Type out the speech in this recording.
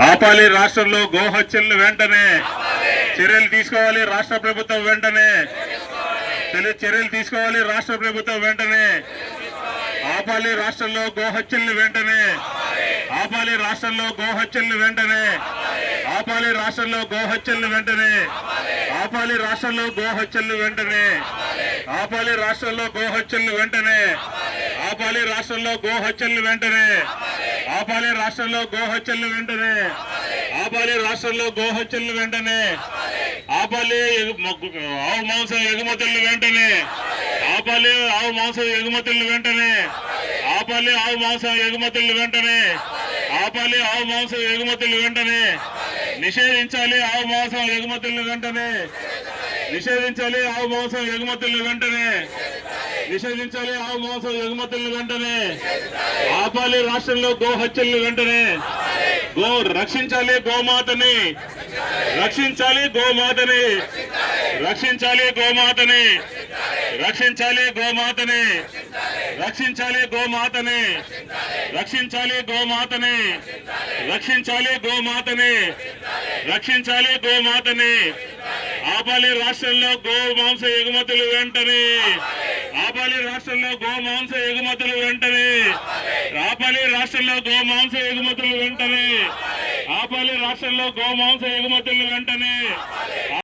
ఆపాలి రాష్ట్రంలో గోహత్యలను వెంటనే. చర్యలు తీసుకోవాలి రాష్ట్ర ప్రభుత్వం వెంటనే. తెలి- చర్యలు తీసుకోవాలి రాష్ట్ర ప్రభుత్వం వెంటనే. ఆపాలి రాష్ట్రంలో గోహత్యలను వెంటనే. ఆపాలి రాష్ట్రంలో గోహత్యలను వెంటనే. ఆపాలి రాష్ట్రంలో గోహత్యలను వెంటనే. ఆపాలి రాష్ట్రంలో గోహత్యలను వెంటనే. ఆపాలి రాష్ట్రంలో గోహత్యలను వెంటనే. ఆపాలి రాష్ట్రంలో గోహత్యలను వెంటనే. ఆపాలి రాష్ట్రంలో గోహత్యలు వెంటనే. ఆపాలి రాష్ట్రంలో గోహత్యలు వెంటనే. ఆపాలి ఎగు- ఆవు మాంసం ఎగుమతులు వెంటనే. ఆపాలి ఆవు మాంసం ఎగుమతులు వెంటనే. ఆపాలి ఆవు మాంసం ఎగుమతులు వెంటనే. ఆపాలి ఆవు మాంసం ఎగుమతులు వెంటనే. నిషేధించాలి ఆవు మాంసం ఎగుమతులు వెంటనే. నిషేధించాలి ఆవు మాంసం ఎగుమతులు వెంటనే. నిషేధించాలి ఆవు మాంసం ఎగుమతులను వెంటనే. ఆపాలి రాష్ట్రంలో గో హత్యలను వెంటనే. గో రక్షించాలి గోమాతని. రక్షించాలి గోమాతని. రక్షించాలి గోమాతని. రక్షించాలి గోమాతని. రక్షించాలి గోమాతని. రక్షించాలి గోమాతని. రక్షించాలి గోమాతని. రక్షించాలి గోమాతని. ఆపాలి రాష్ట్రంలో గో మాంస ఎగుమతులు వెంటనే. రాపాలి రాష్ట్రంలో గోమాంస ఎగుమతులు వెంటనే. రాపాలి రాష్ట్రంలో గోమాంస ఎగుమతులు వెంటనే. రాపాలి రాష్ట్రంలో గోమాంస ఎగుమతులు వెంటనే.